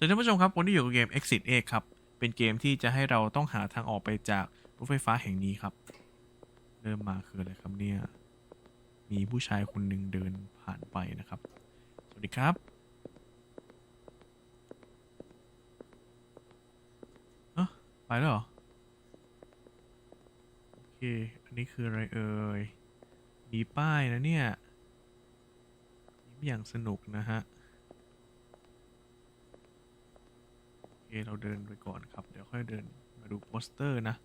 สวัสดีท่านผู้ชมครับวันนี้อยู่กับเกม Exit 8ครับ เป็นเกมที่จะให้เราต้องหาทางออกไปจากรถไฟฟ้าแห่งนี้ครับ เริ่มมาคืออะไรครับเนี่ย มีผู้ชายคนหนึ่งเดินผ่านไปนะครับ สวัสดีครับเออไปแล้วเหรอ โอเค อันนี้คืออะไรเอ่ย มีป้ายนะเนี่ยยิ้มอย่างสนุกนะฮะ โอ เคเราเดินไปก่อนครับ เดี๋ยวค่อยเดินมาดูโปสเตอร์นะ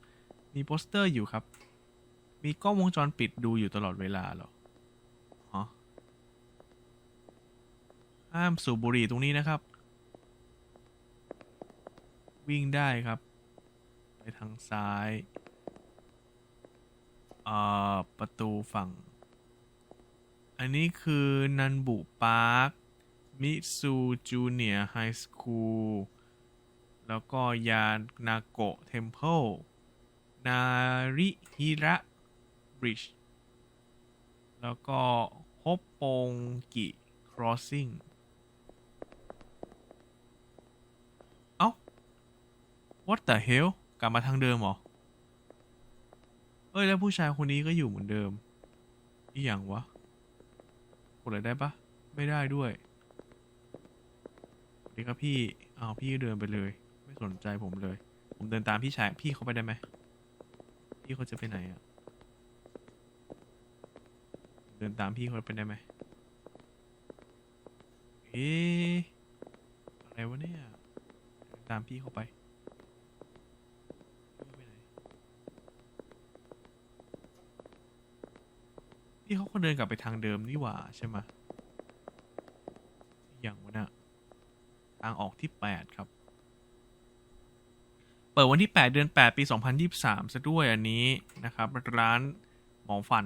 มีโปสเตอร์อยู่ครับ มีกล้องวงจรปิดดูอยู่ตลอดเวลาหรอฮะห้ามสูบบุหรี่ตรงนี้นะครับ วิ่งได้ครับ ไปทางซ้ายเอ่อประตูฝั่ง อันนี้คือนันบุปาร์คมิซูจูเนียร์ไฮสคูล แล้วก็ยานาโกะเทมเพลนาริฮิระบริดจ์แล้วก็ฮปปงกิครอสซิ่งเอ้า what the hell กลับมาทางเดิมเหรอ เอ้ย แล้วผู้ชายคนนี้ก็อยู่เหมือนเดิม อีหยังวะกดอะไรได้ปะไม่ได้ด้วยสวัสดีครับพี่ เอาพี่เดินไปเลย สนใจผมเลย ผมเดินตามพี่ชายพี่เขาไปได้ไหม พี่เขาจะไปไหนอะเดินตามพี่เขาไปได้ไหมเอ๊ะอะไรวะเนี่ยเดินตามพี่เขาไปพี่เขาไปไหนพี่เขาก็เดินกลับไปทางเดิมนี่หว่าใช่ไหมอย่างวะน่ะทางออกที่8ครับ เปิดวันที่ 8 เดือน 8 ปี 2023 ซะด้วยอันนี้นะครับ ร้านหมอฟัน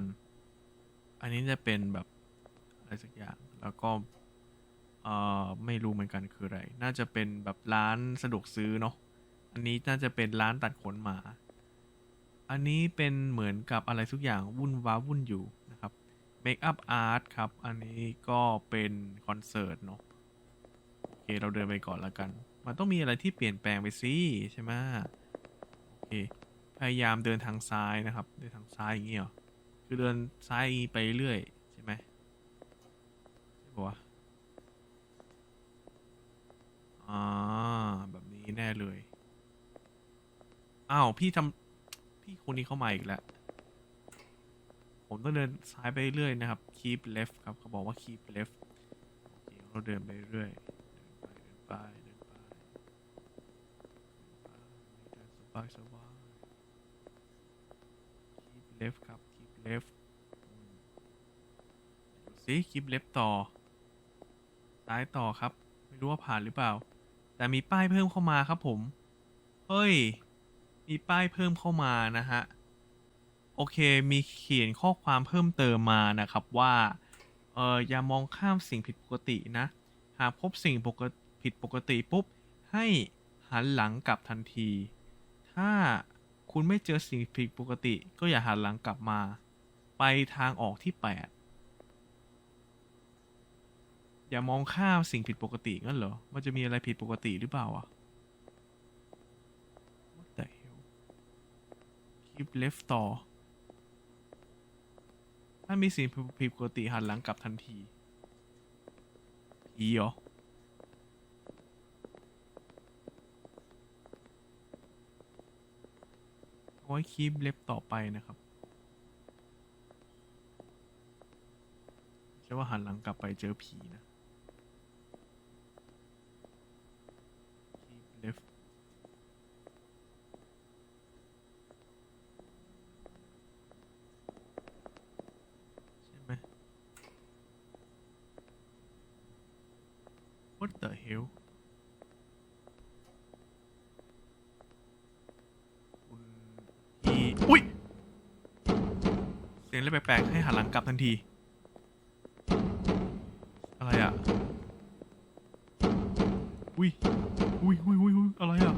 อันนี้จะเป็นแบบอะไรสักอย่าง แล้วก็เอ่อไม่รู้เหมือนกันคืออะไร น่าจะเป็นแบบร้านสะดวกซื้อเนาะ อันนี้น่าจะเป็นร้านตัดขนหมา อันนี้เป็นเหมือนกับอะไรทุกอย่างวุ่นว้าวุ่นอยู่นะครับเมคอัพอาร์ตครับ อันนี้ก็เป็นคอนเสิร์ตเนาะ โอเค เราเดินไปก่อนแล้วกัน มันต้องมีอะไรที่เปลี่ยนแปลงไปสิใช่ไหมโอเคพยายามเดินทางซ้ายนะครับ เดินทางซ้ายอย่างนี้เหรอคือเดินซ้ายไปเรื่อยใช่ไหมใช่ปะวะอ่าแบบนี้แน่เลยอ้าวพี่ทำพี่คนนี้เข้ามาอีกแล้วผมต้องเดินซ้ายไปเรื่อยนะครับ keep left ครับเขาบอกว่า keep left เคเราเดินไปเรื่อยเดินไปเดินไป ไปสบายสบาย keep left ครับ keep left อืมดูสิ keep left ต่อ ซ้ายต่อครับ ไม่รู้ว่าผ่านหรือเปล่า แต่มีป้ายเพิ่มเข้ามาครับผม เฮ้ย มีป้ายเพิ่มเข้ามานะฮะ โอเค มีเขียนข้อความเพิ่มเติมมานะครับว่า เอออย่ามองข้ามสิ่งผิดปกตินะ หากพบสิ่งปกผิดปกติปุ๊บ ให้หันหลังกลับทันที ถ้าคุณไม่เจอสิ่งผิดปกติก็อย่าหันหลังกลับมา ไปทางออกที่ 8 อย่ามองข้ามสิ่งผิดปกติงั้นเหรอ มันจะมีอะไรผิดปกติหรือเปล่าอะ What the hell keep left ต่อ ถ้ามีสิ่งผิดปกติหันหลังกลับทันทีผีเหรอ เอา ไว้คีบเล็บต่อไปนะครับใช่ว่าหันหลังกลับไปเจอผีนะคีบเล็บใช่ไหม What the hell คุณพี่อุ้ย เสีย งอะไรแปลกๆให้หันหลังกลับทันที อะไรอะ อุ้ย อุ้ยอุ้ยอุ้ยอุ้ยอะไรอะ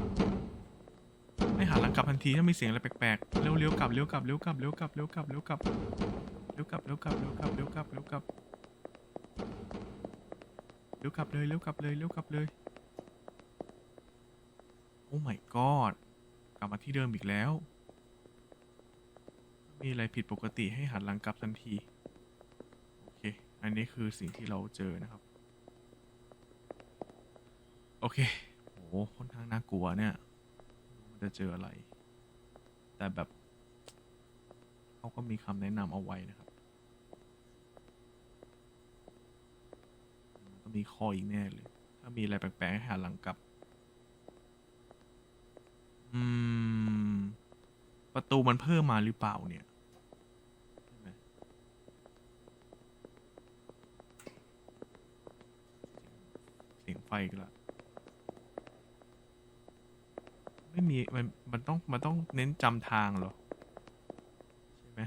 ให้หันหลังกลับทันทีถ้ามีเสียงอะไรแปลกๆ เร็วเร็วกลับเร็วกลับเร็วกลับเร็วกลับเร็วกลับเร็วกลับเร็วกลับเร็วกลับเร็วกลับเร็วกลับเร็วกลับเร็วกลับเลยเร็วกลับเลยเร็วกลับเลย โอ้ my god กลับมาที่เดิมอีกแล้ว มีอะไรผิดปกติให้หันหลังกลับทันที โอเค อันนี้คือสิ่งที่เราเจอนะครับ โอเคโหค่อนข้างน่ากลัวเนี่ยมันจะเจออะไร แต่แบบเขาก็มีคำแนะนำเอาไว้นะครับมันต้องมีข้ออีกแน่เลย ถ้ามีอะไรแปลกๆให้หันหลังกลับ อืมประตูมันเพิ่มมาหรือเปล่าเนี่ยใช่ไหมเสียงไฟอีกละไม่มีมันมันต้องมันต้องเน้นจำทางเหรอ ใช่ไหม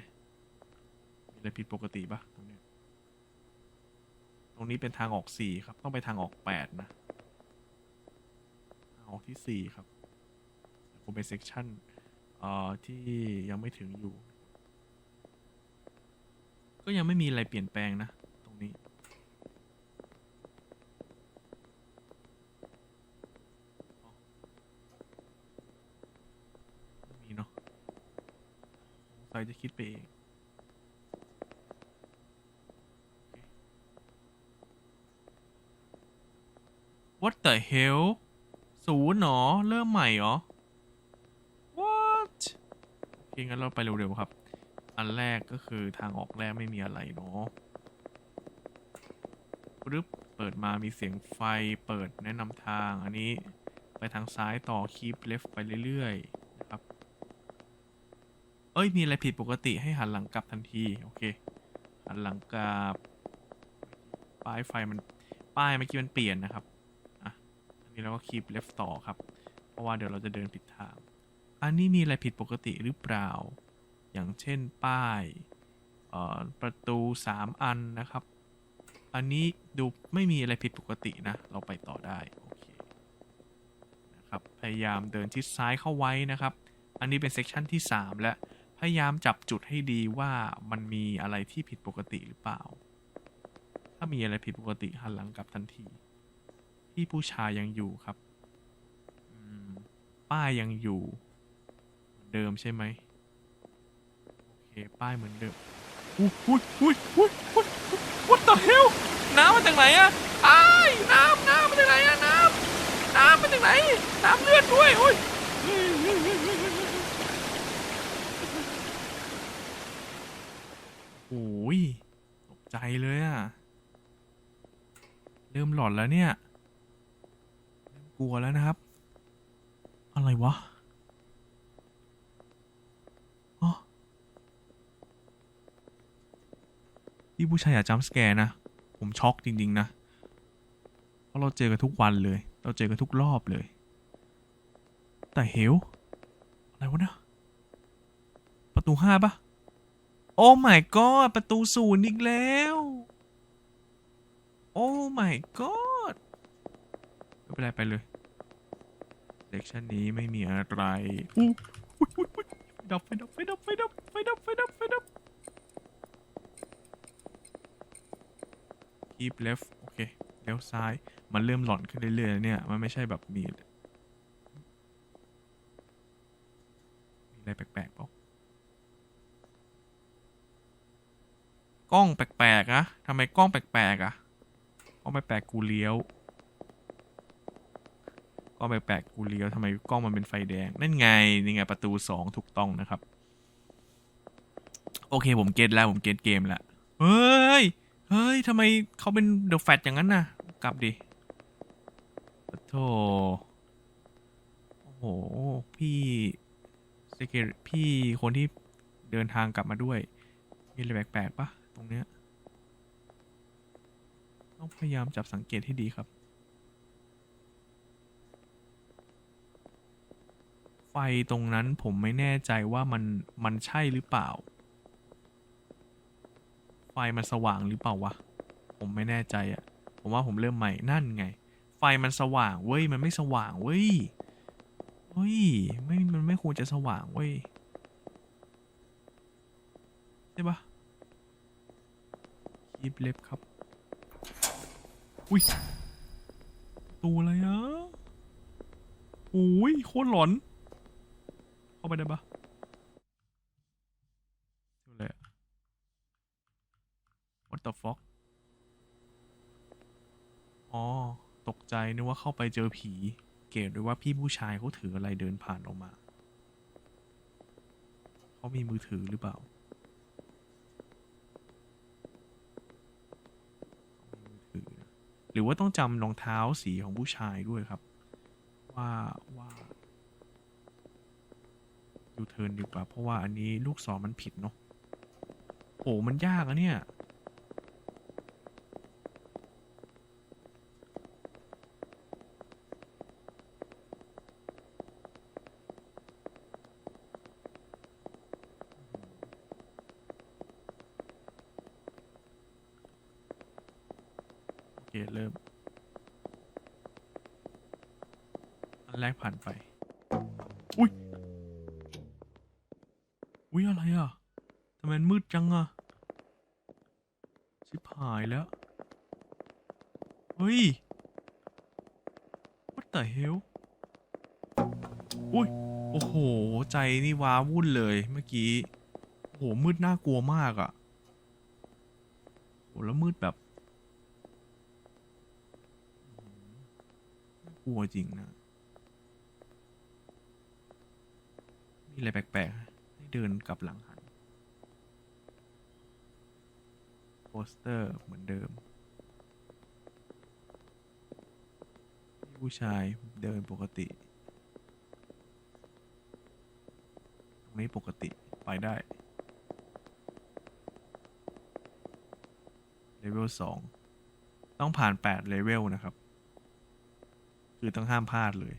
มีอะไรผิดปกติปะตรงนี้ ตรงนี้เป็นทางออกสี่ครับ ต้องไปทางออกแปดนะทางออกที่สี่ครับผมเป็นเซกชันเอ่อที่ยังไม่ถึงอยู่ ก็ยังไม่มีอะไรเปลี่ยนแปลงนะ ตรงนี้ ไม่มีเนาะ สงสัยจะคิดไปเอง What the hell ศูนย์เหรอเริ่มใหม่เหรอ What โอเคงั้นเราไปเร็วๆครับ อันแรกก็คือทางออกแรกไม่มีอะไรเนาะปึ๊บเปิดมามีเสียงไฟเปิดแนะนำทาง อันนี้ไปทางซ้ายต่อ keep left ไปเรื่อยๆ เอ้ย มีอะไรผิดปกติให้หันหลังกลับทันที โอเค หันหลังกลับ ป้ายไฟมัน ป้ายเมื่อกี้มันเปลี่ยนนะครับ อะ อันนี้เราก็ keep left ต่อครับ เพราะว่าเดี๋ยวเราจะเดินผิดทาง อันนี้มีอะไรผิดปกติหรือเปล่า อย่างเช่นป้าย เอ่อ ประตูสามอันนะครับ อันนี้ดูไม่มีอะไรผิดปกตินะ เราไปต่อได้ โอเค นะครับ พยายามเดินชิดซ้ายเข้าไว้นะครับอันนี้เป็นเซกชันที่ 3 และพ ยายามจับจุดให้ดีว่ามันมีอะไรที่ผิดปกติหรือเปล่า ถ้ามีอะไรผิดปกติหันหลังกลับทันทีพี่ผู้ชายยังอยู่ครับป้ายยังอยู่ เดิมใช่ไหมโอเค ป้ายเหมือนเดิมอุ้ยอุ้ยอุ้ยอุ้ยอุ้ย What the hell น้ำมาจากไหนอะอ้น้ำน้ำมาจากไหนอะน้ำน้ำมาจากไหนน้ำเลือดด้วยโอ้ยโอ้ ยตกใจเลยอะเริ่มหลอนแล้วเนี่ยเริ่มกลัวแล้วนะครับ อะไรวะอ๋อพี่ผู้ชายอย่าจัมสแกร์นะ ผมช็อกจริง ๆ นะ เพราะเราเจอกันทุกวันเลย เราเจอกันทุกรอบเลย แต่เฮลอะไรวะเนี่ยประตูห้าปะ โอ้ my god ประตูศูนย์อีกแล้ว โอ้ my god ไม่เป็นไรไปเลยเด็กชันนี้ไม่มีอะไรอู้อุ๊ยอุ๊ยอุ๊ยไฟดับไฟดับไฟดับไฟดับไฟดับไฟดับไฟดับ keep left โอเคเลี้ยวซ้าย มันเริ่มหลอนขึ้นเรื่อยๆเนี่ย มันไม่ใช่แบบมี มีอะไรแปลกๆปล่าก ล้องแปลกๆอะทำไมกล้องแปลกๆอะกล้องแปลกๆกูเลี้ยวกล้องแปลกๆกูเลี้ยวทำไมกล้องมันเป็นไฟแดง นั่นไงนี่ไงประตูสองถูกต้องนะครับ โอเคผมเก็ตแล้วผมเก็ตเกมล้วเฮ้ยเฮ้ยทำไมเขาเป็นเดอะแฟตอย่างนั้นน่ะ กลับดิโธโอ้โห พี่เซเกพี่คนที่เดินทางกลับมาด้วย มีอะไรแปลกๆปะ ตรงเนี้ยต้องพยายามจับสังเกตให้ดีครับ ไฟตรงนั้นผมไม่แน่ใจว่ามันมันใช่หรือเปล่า ไฟมันสว่างหรือเปล่าวะ ผมไม่แน่ใจอะผมว่าผมเริ่มใหม่นั่นไง ไฟมันสว่างเว้ยมันไม่สว่างเว้ยเฮ้ยไม่มันไม่ควรจะสว่างเว้ยใช่ปะ คีบเล็บครับ อุ้ยประตูอะไรอะโอ้ยโคตรหลอน เข้าไปได้ปะดูเลยอะ What the fuck อ๋อ ตกใจนึกว่าเข้าไปเจอผี เกตด้วยว่าพี่ผู้ชายเขาถืออะไรเดินผ่านออกมา เขามีมือถือหรือเปล่ามีมือถือนะ หรือว่าต้องจำรองเท้าสีของผู้ชายด้วยครับ ว่าว่าดูเทิร์นดีกว่า เพราะว่าอันนี้ลูกศรมันผิดเนาะโหมันยากอะเนี่ย นี่ว้าวุ่นเลยเมื่อกี้ โหมืดน่ากลัวมากอะโอ้แล้วมืดแบบกลัวจริงนะ มีอะไรแปลกๆ ให้เดินกลับหลังหัน โปสเตอร์เหมือนเดิม ผู้ชายเดินปกติ ตรง นี้ปกติไปได้เลเวลสองต้องผ่านแปดเลเวลนะครับ คือต้องห้ามพลาดเลย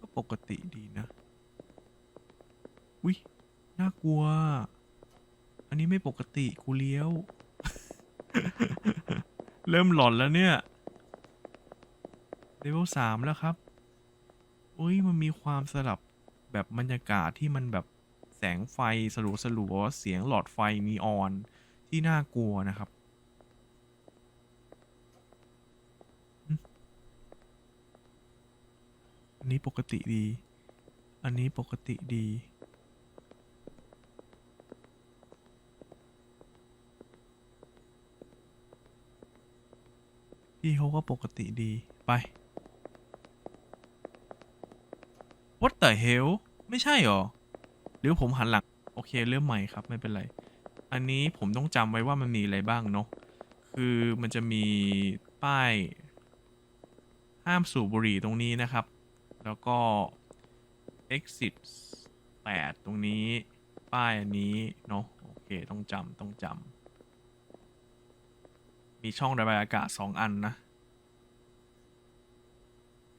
ก็ปกติดีนะ กลัว อันนี้ไม่ปกติกูเลี้ยว เริ่มหลอนแล้วเนี่ยเลเวลสามแล้วครับอุ้ยมันมีความสลับแบบบรรยากาศที่มันแบบแสงไฟสลัวสลัวๆเสียงหลอดไฟนีออนที่น่ากลัวนะครับอันนี้ปกติดี อันนี้ปกติดี พี่เขาก็ปกติดีไป What the hell ไม่ใช่หรอ หรือผมหันหลัง โอเคเริ่มใหม่ครับไม่เป็นไร อันนี้ผมต้องจำไว้ว่ามันมีอะไรบ้างเนาะคือมันจะมีป้าย ห้ามสูบบุหรี่ตรงนี้นะครับ แล้วก็ exit 8 ตรงนี้ ป้ายอันนี้เนาะโอเคต้องจำต้องจำ มีช่องระบายอากาศ2อันนะ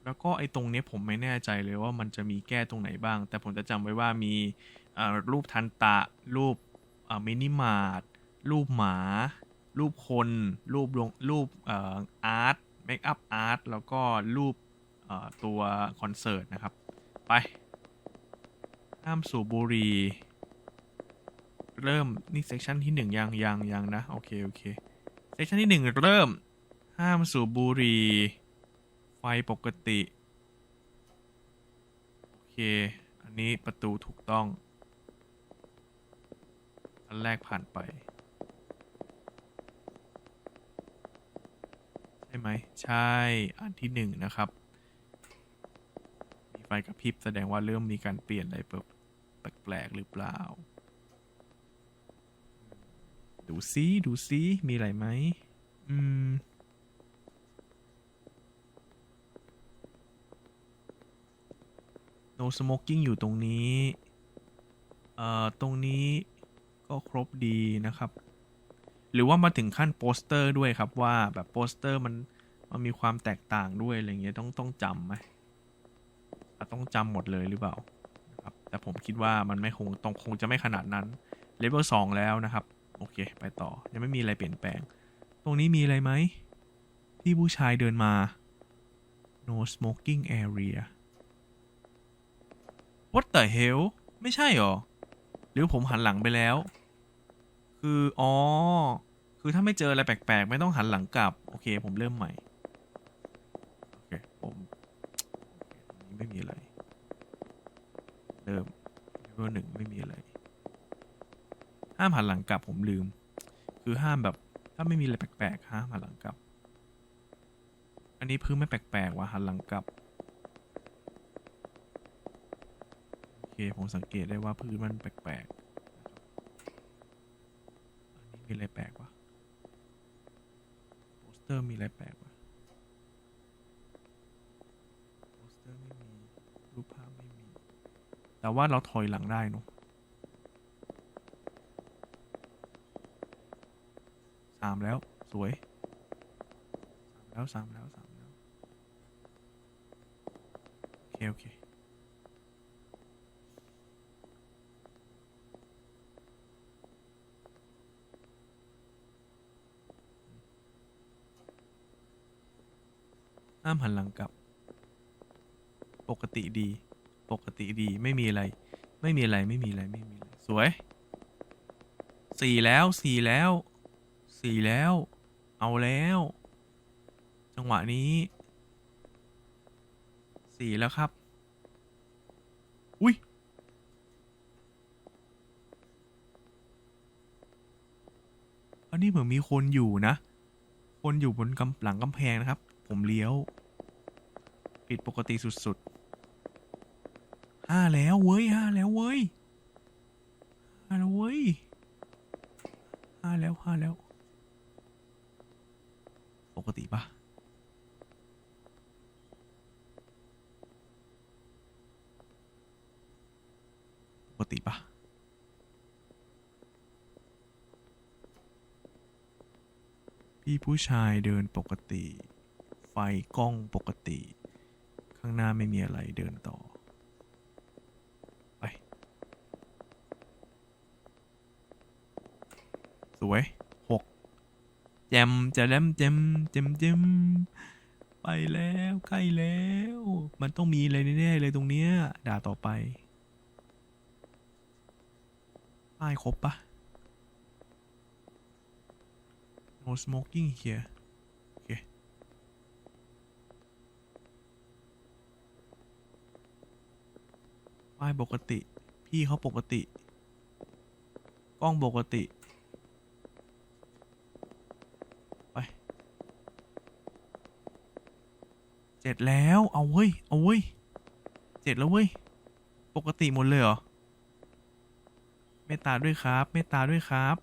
แล้วก็ไอ้ตรงนี้ผมไม่แน่ใจเลยว่ามันจะมีแก้ตรงไหนบ้าง แต่ผมจะจำไว้ว่ามีรูปทันตะ รูปมินิมาร์ทรูปหมา รูปคน รูปลงรูปอาร์ตเมคอัพอาร์ตแล้วก็รูปตัวคอนเสิร์ตนะครับ ไปห้ามสูบบุหรี่เริ่มนี่เซสชันที่หนึ่งยังยังยังนะ โอเค โอเค เซสชันที่หนึ่งเริ่ม ห้ามสูบบุหรี่ ไฟปกติ โอเค อันนี้ประตูถูกต้อง อันแรกผ่านไป ใช่ไหม ใช่ อันที่หนึ่งนะครับ มีไฟกระพริบแสดงว่าเริ่มมีการเปลี่ยนอะไรแบบแปลกๆหรือเปล่า ดูซิดูซิมีอะไรไหมอืม no smoking อยู่ตรงนี้ เอ่อ ตรงนี้ก็ครบดีนะครับ หรือว่ามาถึงขั้นโปสเตอร์ด้วยครับว่าแบบโปสเตอร์มันมันมีความแตกต่างด้วยอะไรเงี้ยต้องต้องจำไหมต้องจำหมดเลยหรือเปล่าครับแต่ผมคิดว่ามันไม่คงต้องคงจะไม่ขนาดนั้นเลเวลสองแล้วนะครับ เค ไปต่อ ยังไม่มีอะไรเปลี่ยนแปลง ตรงนี้มีอะไรไหม ที่ผู้ชายเดินมา no smoking area what the hell ไม่ใช่หรอ หรือผมหันหลังไปแล้ว คือ อ๋อ คือถ้าไม่เจออะไรแปลกๆ ไม่ต้องหันหลังกลับ โอเค ผมเริ่มใหม่ โอเค ผมคไม่มีอะไร เริ่มเลเวลหนึ่งไม่มีอะไร ห้ามหันหลังกลับผมลืม คือห้ามแบบ ถ้าไม่มีอะไรแปลกๆห้ามหันหลังกลับ อันนี้พื้นไม่แปลกๆว่ะหันหลังกลับโอเคผมสังเกตได้ว่าพื้นมันแปลกๆอันนี้มีอะไรแปลกวะโปสเตอร์มีอะไรแปลกวะโปสเตอร์ไม่มีรูปภาพไม่มี แต่ว่าเราถอยหลังได้เนอะ สามแล้วสวยสามแล้วสามแล้วสามแล้วโอเค โอเค ห้ามหันหลังกลับ ปกติดี ปกติดีไม่มีอะไร ไม่มีอะไรไม่มีอะไรไม่มีอะไร สวยสี่แล้วสี่แล้ว สี่แล้ว เอาแล้ว จังหวะนี้สี่แล้วครับ อุ้ยอันนี้เหมือนมีคนอยู่นะ คนอยู่บนกำหลังกำแพงนะครับ ผมเลี้ยว ผิดปกติสุดๆห้าแล้วเว้ยห้าแล้วเว้ยห้าแล้วเว้ยห้าแล้วห้าแล้ว กติปะปกติปะพี่ผู้ชายเดินปกติ ไฟกล้องปกติ ข้างหน้าไม่มีอะไรเดินต่อไปสวย จมจะแลมแจมแจมแจมไปแล้วใกล้แล้ว มันต้องมีอะไรแน่ๆเลยตรงเนี้ยด่าต่อไปป้ายครบปะ no smoking here โอเคป้ายปกติ พี่เขาปกติ กล้องปกติ ไป เจ็ดแล้วเอาเว้ยเอาเว้ยเจ็ดแล้วเว้ยปกติหมดเลยเหรอเมตตาด้วยครับเมตตาด้วยครับ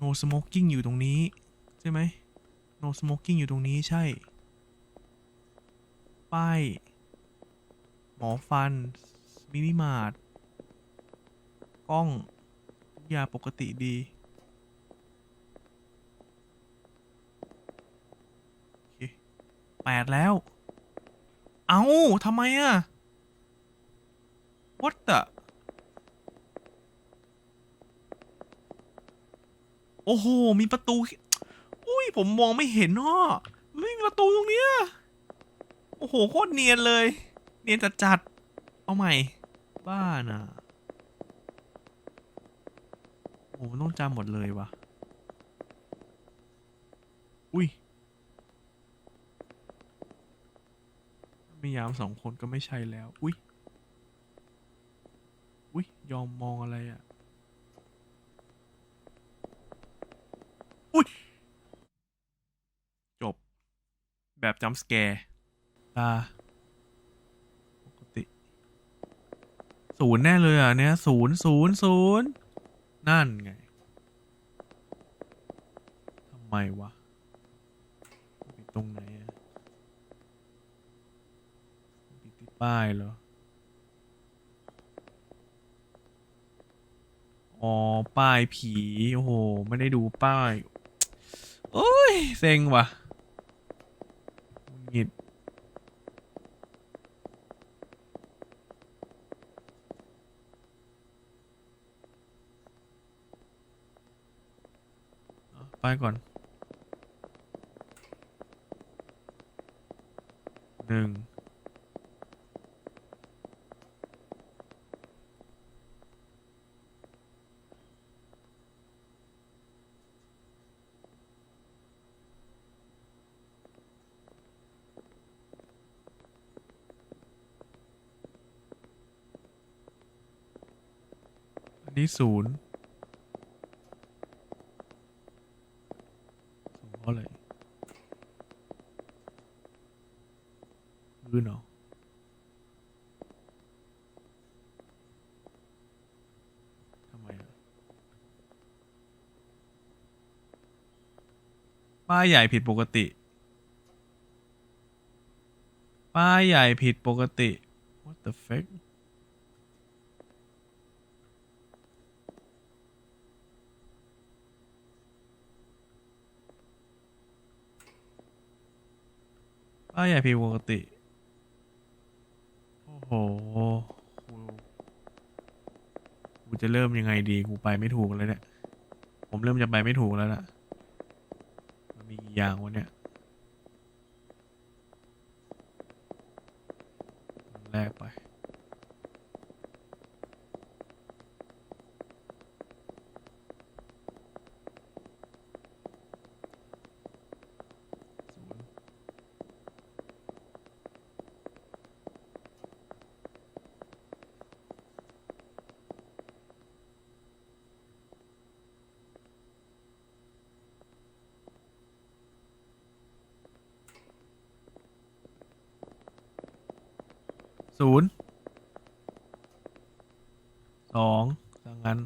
no smoking อยู่ตรงนี้ ใช่ไหม no smoking อยู่ตรงนี้ใช่ ป้าย หมอฟัน มินิมาร์ทกล้อง ทุกอย่างปกติดี แปดแล้ว เอาทำไมอะวั a t the โอ้โห มีประตู อุ้ย ผมมองไม่เห็นอะไม่มีประตูตรงเนี้ย โอ้โห โคตรเนียนเลย เนียนจัดจัด เอาใหม่ บ้าน่ะ โอ้ต้องจำหมดเลยวะอุ้ย มียามสองคนก็ไม่ใช่แล้ว อุ้ยอุ้ยยอมมองอะไรอะ อุ้ยจบ แบบจัมสแกร์ตาปกติ ศูนย์แน่เลยอะ เนี่ยศูนย์ศูนย์ศูนย์นั่นไงทำไมวะปิดตรงไหนอะ ป้ายเหรอ อ๋อ ป้ายผี โอ้โห ไม่ได้ดูป้าย โอ้ย เซ็งว่ะหงิดไปก่อนหนึ่ง อันนี้ศูนย์ศูนย์เพราะอะไรลื่นเหรอทำไมป้ายใหญ่ผิดปกติ ป้ายใหญ่ผิดปกติ what the fuck ้าใหญ่ผิดปกติ โอ้โห กูกูจะเริ่มยังไงดี กูไปไม่ถูกแล้วเนี่ย ผมเริ่มจะไปไม่ถูกแล้วล่ะ มันมีกี่อย่างวะเนี่ยอันแรกไป ศูนย์ ศูนย์สองดังนั้น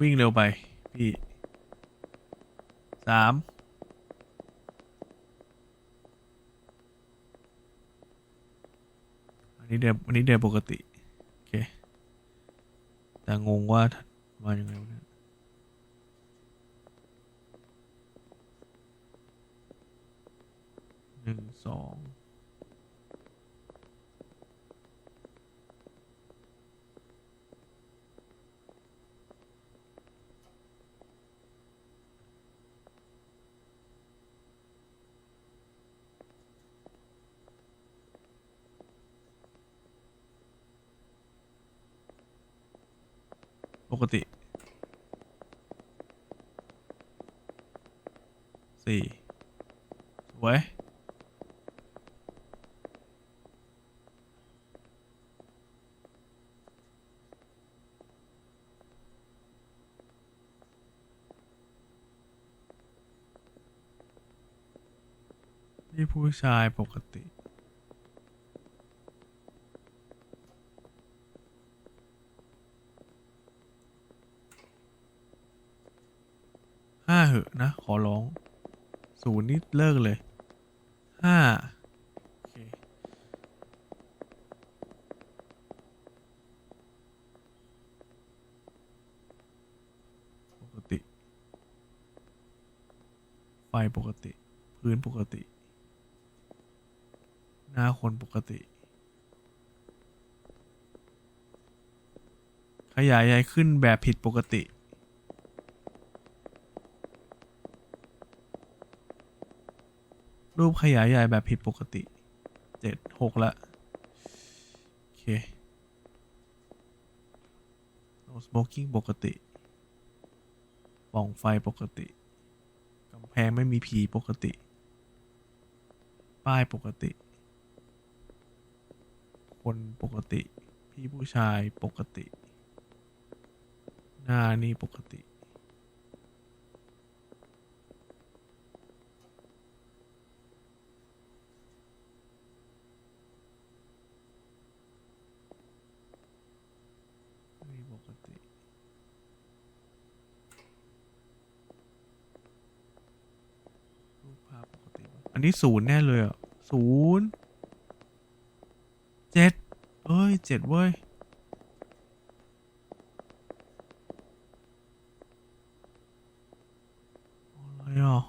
วิ่งเร็วไป พี่สามอันนี้เดินอันนี้เดินปกติ โอเค แต่งงว่า มายังไงวะเนี่ย หนึ่งสองปกติสี่สวย ที่ผู้ชายปกติ ห้าเหอะนะ ขอร้อง ศูนย์นี่เลิกเลย ห้าโอเค ปกติ ไฟปกติ พื้นปกติ หน้าคนปก ติ ขยายใหญ่ขึ้นแบบผิดปกติ รูปขยายใหญ่แบบผิดปกติเจ็ดหกละโอเค no smoking ปกติป่องไฟปกติกำแพงไม่มีผีปกติ ป้ายปกติ คนปกติ พี่ผู้ชายปกติ หน้านี่ปกติ นี่ปกติ รูปภาพปกติ อันนี้ศูนย์แน่เลยอะศูนย์ เจ็ดเอ้ยเจ็ดเว้ย อะไรอะ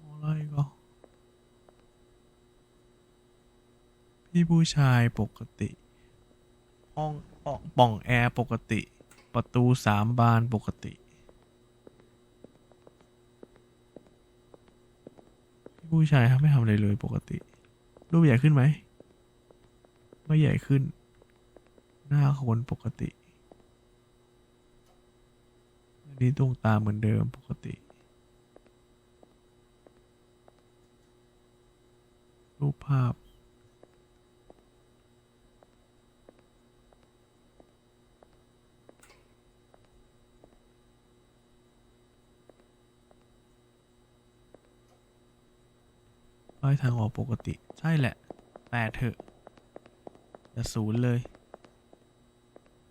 อะไรก็พี่ผู้ชายปกติ ห้องป่องป่องแอร์ปกติ ประตูสามบานปกติผู้ชายไม่ทำอะไรเลยปกติ รูปใหญ่ขึ้นไหม ไม่ใหญ่ขึ้น หน้าคนปกติอันนี้ดวงตาเหมือนเดิมปกติ รูปภาพ ป้ายทางออกปกติ ใช่แหละแปดเถอะอย่าศูนย์เลย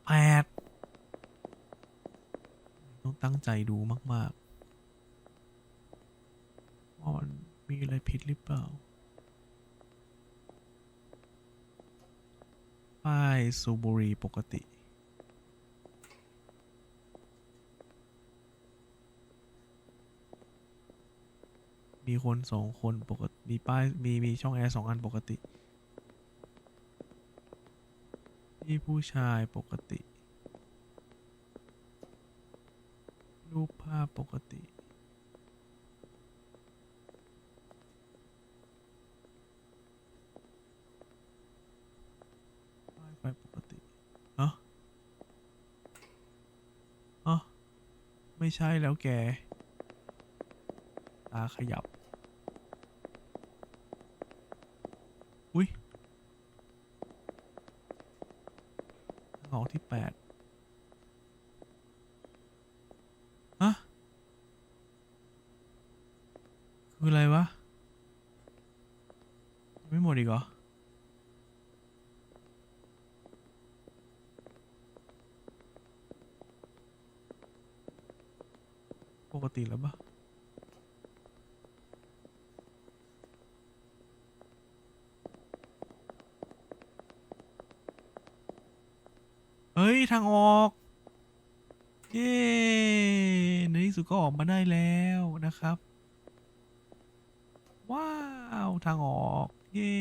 แปดต้องตั้งใจดูมากๆว่ามันมีอะไรผิดหรือเปล่าป้ายสูบุรีปกติมีคนสองคนปกต มีป้ายมีมีช่องแอร์สองอันปกตินี่ผู้ชายปกติ รูปภาพปกติ ป้ายไฟปกติเอ้าเอ้าไม่ใช่แล้วแก ตาขยับ อุ้ยหออกที่แปดฮะ คืออะไรวะ ไม่หมดอีกเหรอ ปกติแล้วปะ เฮ้ย ทางออก เย้ในที่สุดก็ออกมาได้แล้วนะครับ ว้าว ทางออก เย้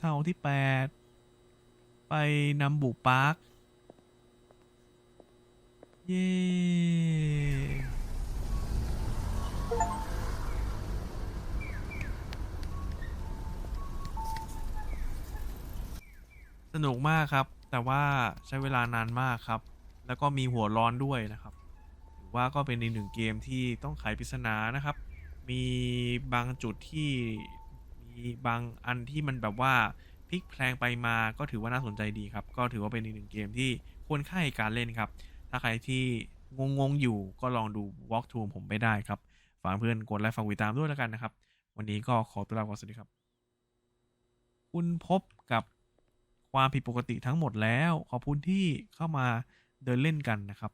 ทางออกที่แปดไปนำบุปาร์ค เย้สนุกมากครับ แต่ว่าใช้เวลานานมากครับ แล้วก็มีหัวร้อนด้วยนะครับถือว่าก็เป็นอีกหนึ่งเกมที่ต้องไขปริศนานะครับ มีบางจุดที่มีบางอันที่มันแบบว่าพลิกแพลงไปมาก็ถือว่าน่าสนใจดีครับ ก็ถือว่าเป็นอีกหนึ่งเกมที่ควรค่าในการเล่นครับ ถ้าใครที่งงๆอยู่ก็ลองดู walk t h r o u g ผมไปได้ครับ ฝากเพื่อนกดไลค์ฝากติดตามด้วยแล้วกันนะครับ วันนี้ก็ขอตัวลาก่อนสวัสดีครับ คุณพบกับ ความผิดปกติทั้งหมดแล้ว ขอบคุณที่เข้ามาเดินเล่นกันนะครับ